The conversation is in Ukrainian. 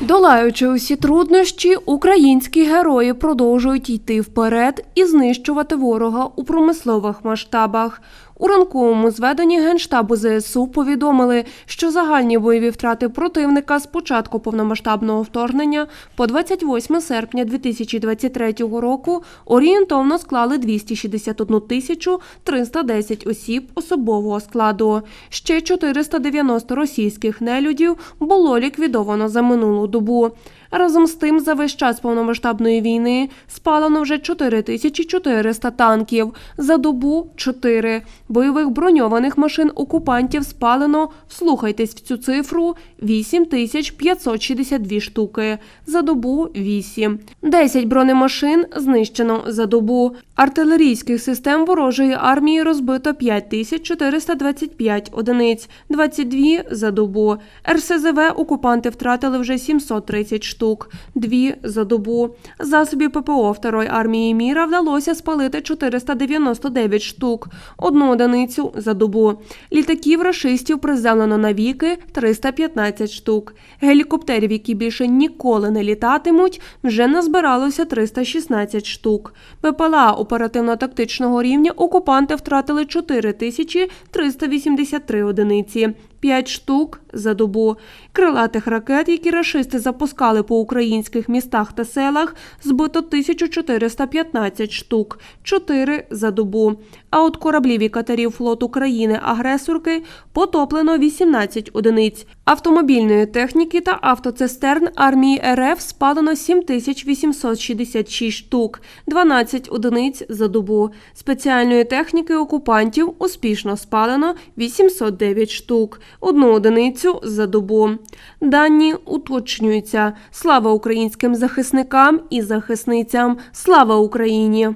Долаючи усі труднощі, українські герої продовжують йти вперед і знищувати ворога у промислових масштабах. У ранковому зведенні Генштабу ЗСУ повідомили, що загальні бойові втрати противника з початку повномасштабного вторгнення по 28 серпня 2023 року орієнтовно склали 261 тисячу 310 осіб особового складу. Ще 490 російських нелюдів було ліквідовано за минулу добу. Разом з тим, за весь час повномасштабної війни спалено вже 4400 танків, за добу 4. Бойових броньованих машин окупантів спалено, вслухайтесь в цю цифру, 8562 штуки, за добу 8. 10 бронемашин знищено за добу. Артилерійських систем ворожої армії розбито 5425 одиниць, 22 за добу. РСЗВ окупанти втратили вже 730 штук, 2 за добу. Засобів ППО Второї армії Міра вдалося спалити 499 штук, одну одиницю за добу. Літаків рашистів приземлено навіки 315 штук. Гелікоптерів, які більше ніколи не літатимуть, вже назбиралося 316 штук. ППЛА оперативно-тактичного рівня окупанти втратили 4383 одиниці. 5 штук за добу. Крилатих ракет, які рашисти запускали по українських містах та селах, збито 1415 штук, 4 за добу. А от кораблів і катерів флоту країни-агресорки потоплено 18 одиниць. Автомобільної техніки та автоцистерн армії РФ спалено 7866 штук, 12 одиниць за добу. Спеціальної техніки окупантів успішно спалено 809 штук, одну одиницю за добу. Дані уточнюються. Слава українським захисникам і захисницям! Слава Україні!